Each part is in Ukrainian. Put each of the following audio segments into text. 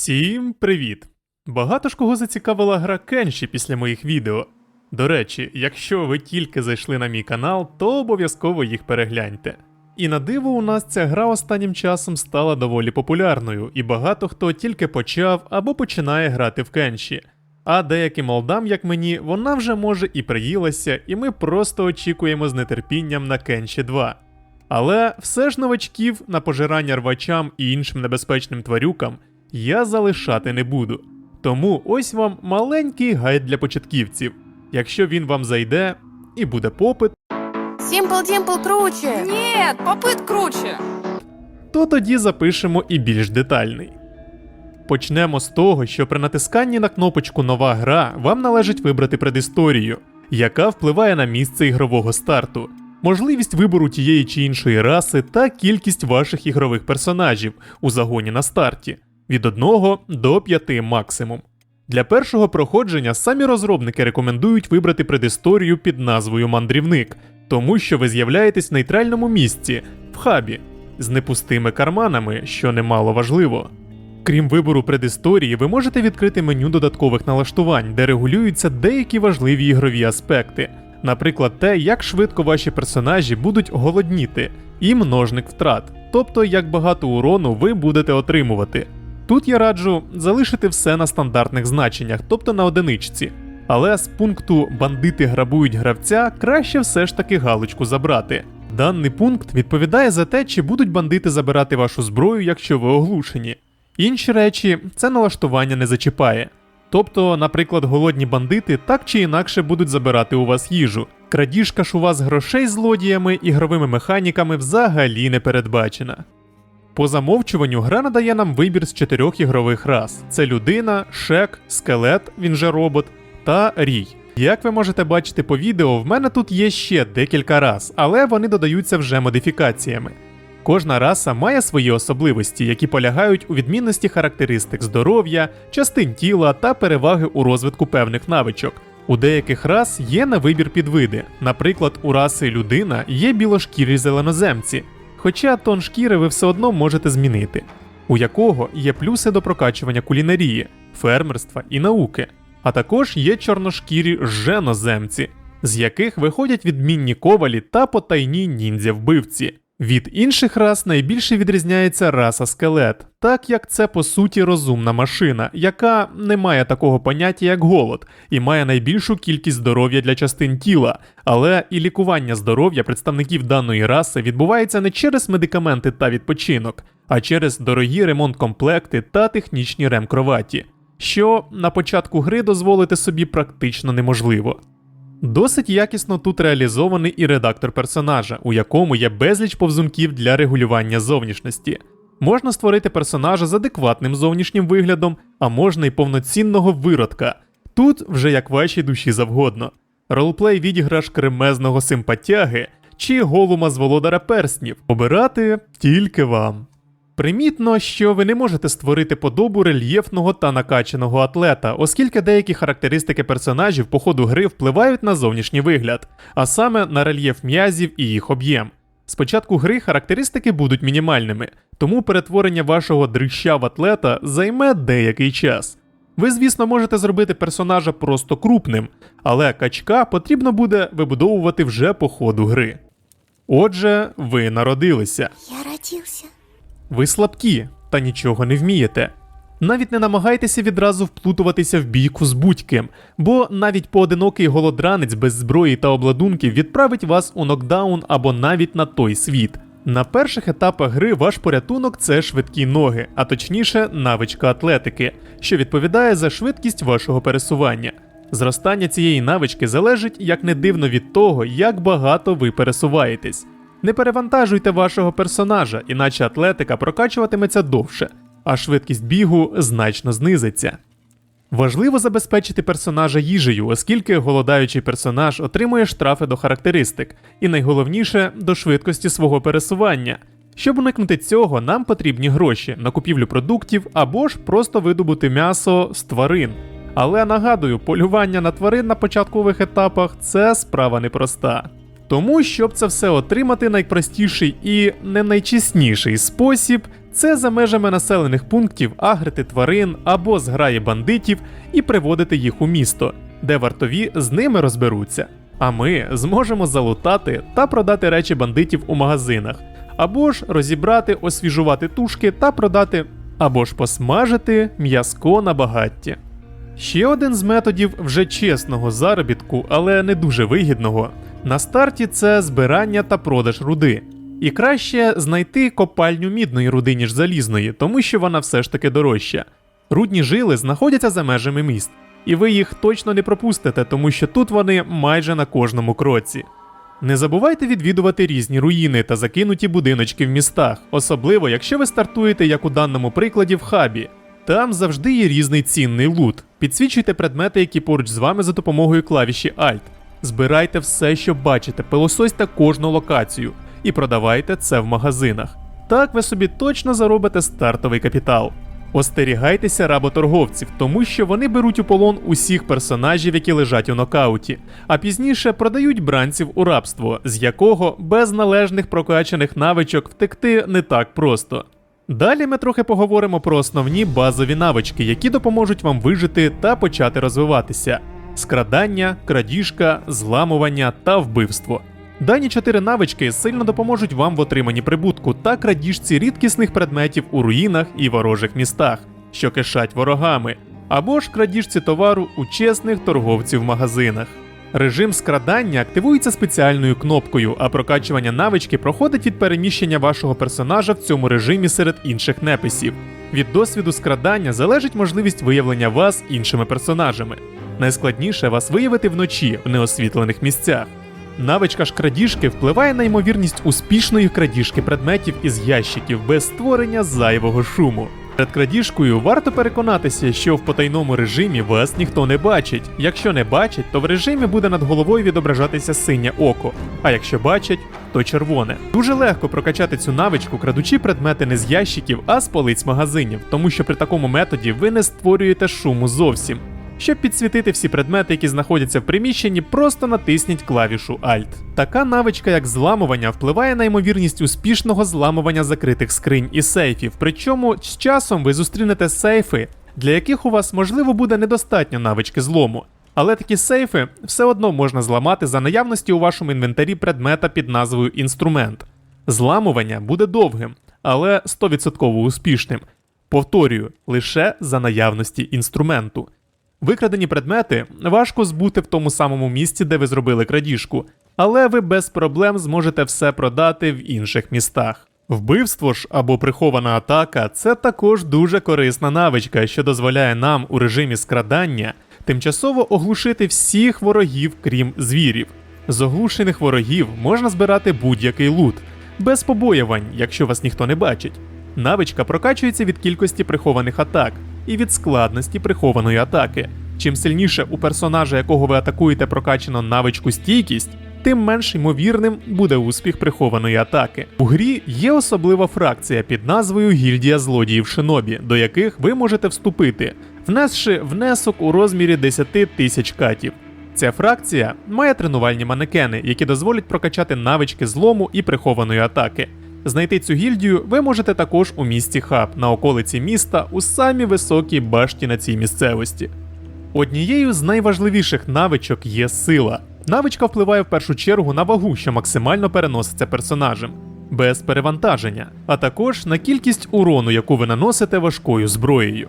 Всім привіт! Багато ж кого зацікавила гра Кенші після моїх відео. До речі, якщо ви тільки зайшли на мій канал, то обов'язково їх перегляньте. І на диво у нас ця гра останнім часом стала доволі популярною, і багато хто тільки почав або починає грати в Кенші. А деяким молдам, як мені, вона вже може і приїлася, і ми просто очікуємо з нетерпінням на Кенші 2. Але все ж новачків на пожирання рвачам і іншим небезпечним тварюкам я залишати не буду. Тому ось вам маленький гайд для початківців. Якщо він вам зайде і буде попит, Симпл Димпл круче. Нет, попыт круче. то тоді запишемо і більш детальний. Почнемо з того, що при натисканні на кнопочку Нова гра вам належить вибрати предісторію, яка впливає на місце ігрового старту, можливість вибору тієї чи іншої раси та кількість ваших ігрових персонажів у загоні на старті від 1 до 5 максимум. Для першого проходження самі розробники рекомендують вибрати предісторію під назвою Мандрівник, тому що ви з'являєтесь в нейтральному місці, в хабі, з непустими карманами, що немало важливо. Крім вибору предісторії, ви можете відкрити меню додаткових налаштувань, де регулюються деякі важливі ігрові аспекти, наприклад, те, як швидко ваші персонажі будуть голодніти, і множник втрат, тобто як багато урону ви будете отримувати. Тут я раджу залишити все на стандартних значеннях, тобто на одиничці. Але з пункту бандити грабують гравця краще все ж таки галочку забрати. Даний пункт відповідає за те, чи будуть бандити забирати вашу зброю, якщо ви оглушені. Інші речі це налаштування не зачіпає. Тобто, наприклад, голодні бандити так чи інакше будуть забирати у вас їжу. Крадіжка ж у вас грошей злодіями ігровими механіками взагалі не передбачена. По замовчуванню гра надає нам вибір з чотирьох ігрових рас: це людина, шек, скелет, він же робот, та рій. Як ви можете бачити по відео, в мене тут є ще декілька рас, але вони додаються вже модифікаціями. Кожна раса має свої особливості, які полягають у відмінності характеристик здоров'я, частин тіла та переваги у розвитку певних навичок. У деяких рас є на вибір підвиди. Наприклад, у раси людина є білошкірі зеленоземці, хоча тон шкіри ви все одно можете змінити, у якого є плюси до прокачування кулінарії, фермерства і науки, а також є чорношкірі женоземці, з яких виходять відмінні ковалі та потайні ніндзя-вбивці. Від інших рас найбільше відрізняється раса скелет, так як це по суті розумна машина, яка не має такого поняття як голод, і має найбільшу кількість здоров'я для частин тіла, але і лікування здоров'я представників даної раси відбувається не через медикаменти та відпочинок, а через дорогі ремонт-комплекти та технічні ремкроваті, що на початку гри дозволити собі практично неможливо. Досить якісно тут реалізований і редактор персонажа, у якому є безліч повзунків для регулювання зовнішності. Можна створити персонажа з адекватним зовнішнім виглядом, а можна й повноцінного виродка. Тут вже як вашій душі завгодно. Ролплей відіграш кремезного симпатяги чи голума з володара перснів. Обирати тільки вам. Примітно, що ви не можете створити подобу рельєфного та накачаного атлета, оскільки деякі характеристики персонажів по ходу гри впливають на зовнішній вигляд, а саме на рельєф м'язів і їх об'єм. Спочатку гри характеристики будуть мінімальними, тому перетворення вашого дрища в атлета займе деякий час. Ви, звісно, можете зробити персонажа просто крупним, але качка потрібно буде вибудовувати вже по ходу гри. Отже, ви народилися. Я родился. Ви слабкі та нічого не вмієте. Навіть не намагайтеся відразу вплутуватися в бійку з будь-ким, бо навіть поодинокий голодранець без зброї та обладунків відправить вас у нокдаун або навіть на той світ. На перших етапах гри ваш порятунок це швидкі ноги, а точніше навичка атлетики, що відповідає за швидкість вашого пересування. Зростання цієї навички залежить, як не дивно, від того, як багато ви пересуваєтесь. Не перевантажуйте вашого персонажа, іначе атлетика прокачуватиметься довше, а швидкість бігу значно знизиться. Важливо забезпечити персонажа їжею, оскільки голодаючий персонаж отримує штрафи до характеристик, і найголовніше до швидкості свого пересування. Щоб уникнути цього, нам потрібні гроші на купівлю продуктів або ж просто видобути м'ясо з тварин. Але нагадую, полювання на тварин на початкових етапах це справа непроста. Тому, щоб це все отримати, найпростіший і не найчесніший спосіб це за межами населених пунктів агрити тварин або зграї бандитів і приводити їх у місто, де вартові з ними розберуться. А ми зможемо залутати та продати речі бандитів у магазинах, або ж розібрати, освіжувати тушки та продати, або ж посмажити м'язко на багатті. Ще один з методів вже чесного заробітку, але не дуже вигідного. На старті це збирання та продаж руди. І краще знайти копальню мідної руди, ніж залізної, тому що вона все ж таки дорожча. Рудні жили знаходяться за межами міст, і ви їх точно не пропустите, тому що тут вони майже на кожному кроці. Не забувайте відвідувати різні руїни та закинуті будиночки в містах, особливо якщо ви стартуєте, як у даному прикладі, в хабі. Там завжди є різний цінний лут. Підсвічуйте предмети, які поруч з вами за допомогою клавіші Alt. Збирайте все, що бачите, пилососьте кожну локацію і продавайте це в магазинах. Так ви собі точно заробите стартовий капітал. Остерігайтеся работорговців, тому що вони беруть у полон усіх персонажів, які лежать у нокауті, а пізніше продають бранців у рабство, з якого без належних прокачаних навичок втекти не так просто. Далі ми трохи поговоримо про основні базові навички, які допоможуть вам вижити та почати розвиватися: скрадання, крадіжка, зламування та вбивство. Дані чотири навички сильно допоможуть вам в отриманні прибутку та крадіжці рідкісних предметів у руїнах і ворожих містах, що кишать ворогами, або ж крадіжці товару у чесних торговців магазинах. Режим скрадання активується спеціальною кнопкою, а прокачування навички проходить від переміщення вашого персонажа в цьому режимі серед інших неписів. Від досвіду скрадання залежить можливість виявлення вас іншими персонажами. Найскладніше вас виявити вночі в неосвітлених місцях. Навичка ж крадіжки впливає на ймовірність успішної крадіжки предметів із ящиків без створення зайвого шуму. Перед крадіжкою варто переконатися, що в потайному режимі вас ніхто не бачить. Якщо не бачить, то в режимі буде над головою відображатися синє око, а якщо бачать, то червоне. Дуже легко прокачати цю навичку, крадучи предмети не з ящиків, а з полиць магазинів, тому що при такому методі ви не створюєте шуму зовсім. Щоб підсвітити всі предмети, які знаходяться в приміщенні, просто натисніть клавішу Alt. Така навичка, як зламування, впливає на ймовірність успішного зламування закритих скринь і сейфів. Причому з часом ви зустрінете сейфи, для яких у вас можливо буде недостатньо навички злому. Але такі сейфи все одно можна зламати за наявності у вашому інвентарі предмета під назвою інструмент. Зламування буде довгим, але 100% успішним. Повторюю, лише за наявності інструменту. Викрадені предмети важко збути в тому самому місці, де ви зробили крадіжку, але ви без проблем зможете все продати в інших містах. Вбивство ж або прихована атака це також дуже корисна навичка, що дозволяє нам у режимі скрадання тимчасово оглушити всіх ворогів, крім звірів. З оглушених ворогів можна збирати будь-який лут, без побоювань, якщо вас ніхто не бачить. Навичка прокачується від кількості прихованих атак і від складності прихованої атаки. Чим сильніше у персонажа, якого ви атакуєте, прокачано навичку стійкість, тим менш ймовірним буде успіх прихованої атаки. У грі є особлива фракція під назвою Гільдія злодіїв Шинобі, до яких ви можете вступити, внесши внесок у розмірі 10 тисяч катів. Ця фракція має тренувальні манекени, які дозволять прокачати навички злому і прихованої атаки. Знайти цю гільдію ви можете також у місті Хаб на околиці міста у самій високій башті на цій місцевості. Однією з найважливіших навичок є сила. Навичка впливає в першу чергу на вагу, що максимально переноситься персонажем, без перевантаження, а також на кількість урону, яку ви наносите важкою зброєю.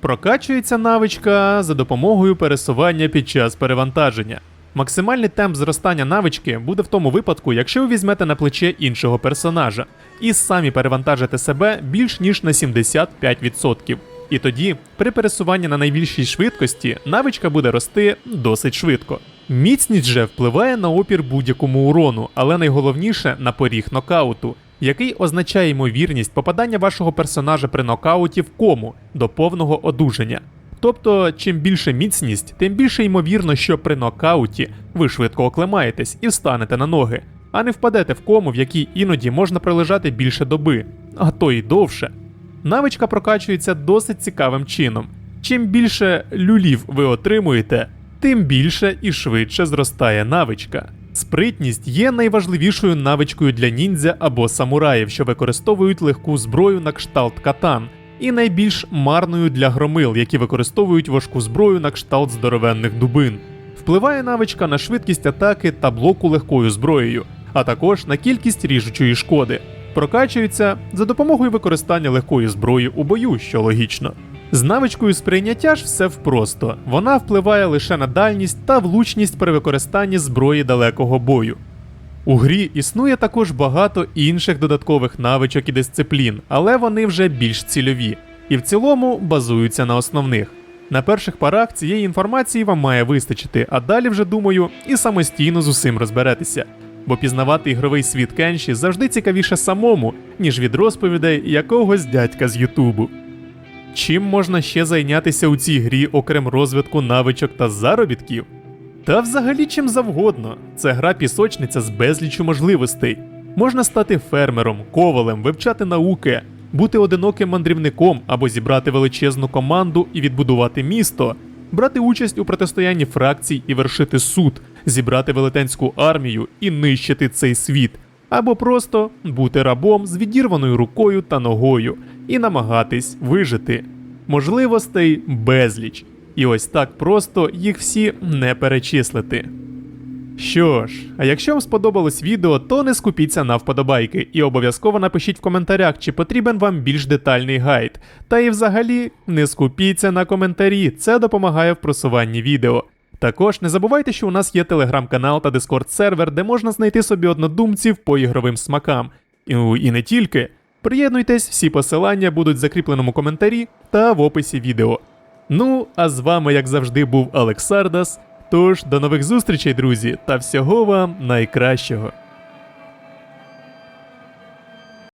Прокачується навичка за допомогою пересування під час перевантаження. Максимальний темп зростання навички буде в тому випадку, якщо ви візьмете на плече іншого персонажа і самі перевантажите себе більш ніж на 75%. І тоді, при пересуванні на найбільшій швидкості, навичка буде рости досить швидко. Міцність же впливає на опір будь-якому урону, але найголовніше на поріг нокауту, який означає ймовірність попадання вашого персонажа при нокауті в кому до повного одужання. Тобто, чим більше міцність, тим більше ймовірно, що при нокауті ви швидко оклемаєтесь і встанете на ноги, а не впадете в кому, в якій іноді можна пролежати більше доби, а то й довше. Навичка прокачується досить цікавим чином. Чим більше люлів ви отримуєте, тим більше і швидше зростає навичка. Спритність є найважливішою навичкою для ніндзя або самураїв, що використовують легку зброю на кшталт катан, і найбільш марною для громил, які використовують важку зброю на кшталт здоровенних дубин. Впливає навичка на швидкість атаки та блоку легкою зброєю, а також на кількість ріжучої шкоди. Прокачується за допомогою використання легкої зброї у бою, що логічно. З навичкою сприйняття ж все впросто. Вона впливає лише на дальність та влучність при використанні зброї далекого бою. У грі існує також багато інших додаткових навичок і дисциплін, але вони вже більш цільові і в цілому базуються на основних. На перших порах цієї інформації вам має вистачити, а далі вже думаю і самостійно з усім розберетеся. Бо пізнавати ігровий світ Кенші завжди цікавіше самому, ніж від розповідей якогось дядька з Ютубу. Чим можна ще зайнятися у цій грі, окрім розвитку навичок та заробітків? Та взагалі чим завгодно. Це гра пісочниця з безліччю можливостей. Можна стати фермером, ковалем, вивчати науки, бути одиноким мандрівником або зібрати величезну команду і відбудувати місто, брати участь у протистоянні фракцій і вершити суд, зібрати велетенську армію і нищити цей світ, або просто бути рабом з відірваною рукою та ногою і намагатись вижити. Можливостей безліч. І ось так просто їх всі не перечислити. Що ж, а якщо вам сподобалось відео, то не скупіться на вподобайки і обов'язково напишіть в коментарях, чи потрібен вам більш детальний гайд. Та і взагалі не скупіться на коментарі, це допомагає в просуванні відео. Також не забувайте, що у нас є телеграм-канал та дискорд сервер, де можна знайти собі однодумців по ігровим смакам. І, і не тільки. Приєднуйтесь, всі посилання будуть в закріпленому коментарі та в описі відео. Ну, а з вами, як завжди, був Олексардас. Тож до нових зустрічей, друзі, та всього вам найкращого.